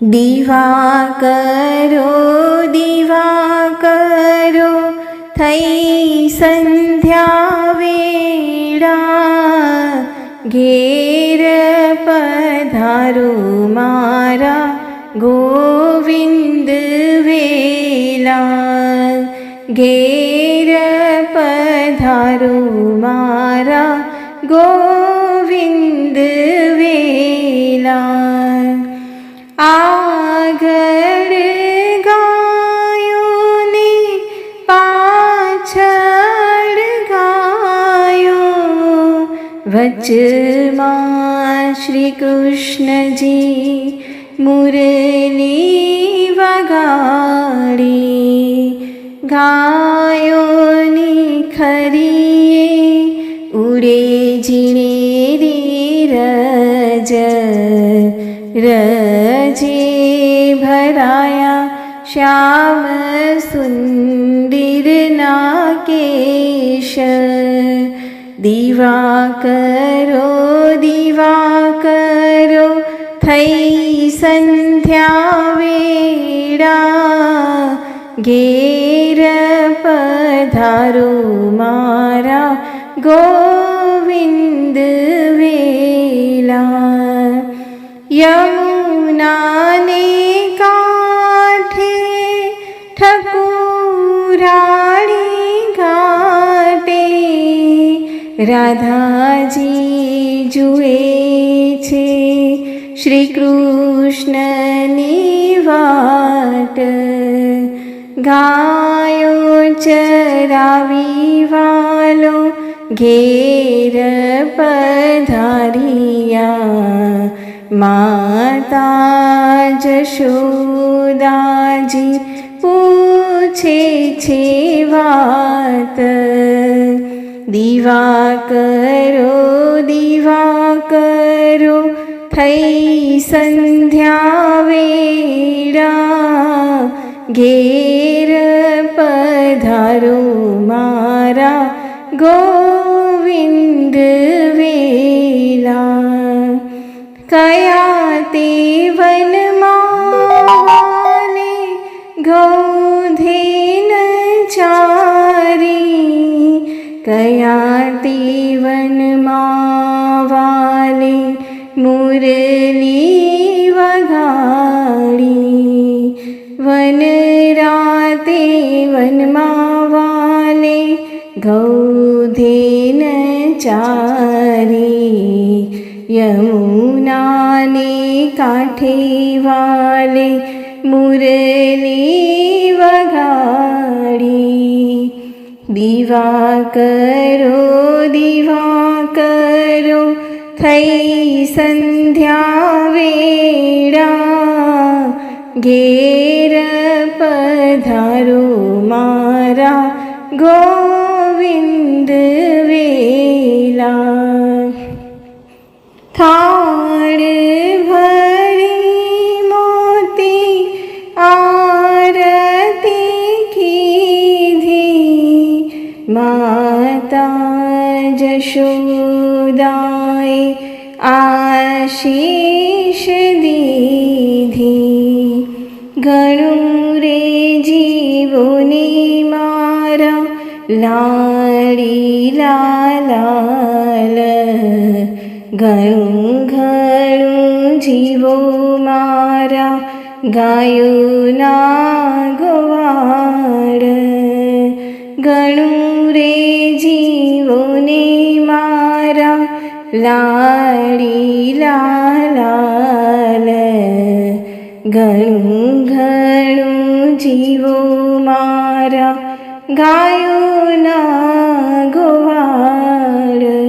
દીવા કરો દીવા કરો થઈ સંધ્યા વેળા ઘેર પધારો મારા ગોવિંદ વેલા ઘેર वच मा श्री कृष्णी मुरी वगा गानि खरि उरे जिणेरि रज रजे भराया श्याम सुन्दीर नाश दिवाकरो दिवाकरो थै सन्ध्यावेडा गेरपधारो मारा गोविन्द वेला यमुना રાધાજી જુએ છે શ્રી કૃષ્ણની વાટ ગાયો ચરાવી વાલો ઘેર પધારિયા માતા જશોદાજી પૂછે છે વાત દીવા કરો દીવા કરો થઈ સંધ્યા વેરા ઘેર પધારો મારા ગોવિંદ વેલા કયા તે વનમાં કયા તે વનમાં વાલે મુરલી વગાડી વન રાતે વનમાં વાલે ગૌધેન ચારી યમુનાને કાંઠે વાલે મુરલી દીવા કરો દીવા કરો થઈ સંધ્યા વેળા ઘેર પધારો મારા ગોવિંદ વેલા થાળ माता जशोदाय आशीष दीधि गणुरे जीवने मारा लाडी लाल गणु घणु जीवो मारा गायो ना गोवार गणु રે જીવોને મારા લાડી લાલાલ ઘણું ઘણું જીવો મારા ગાયોના ગોવાડ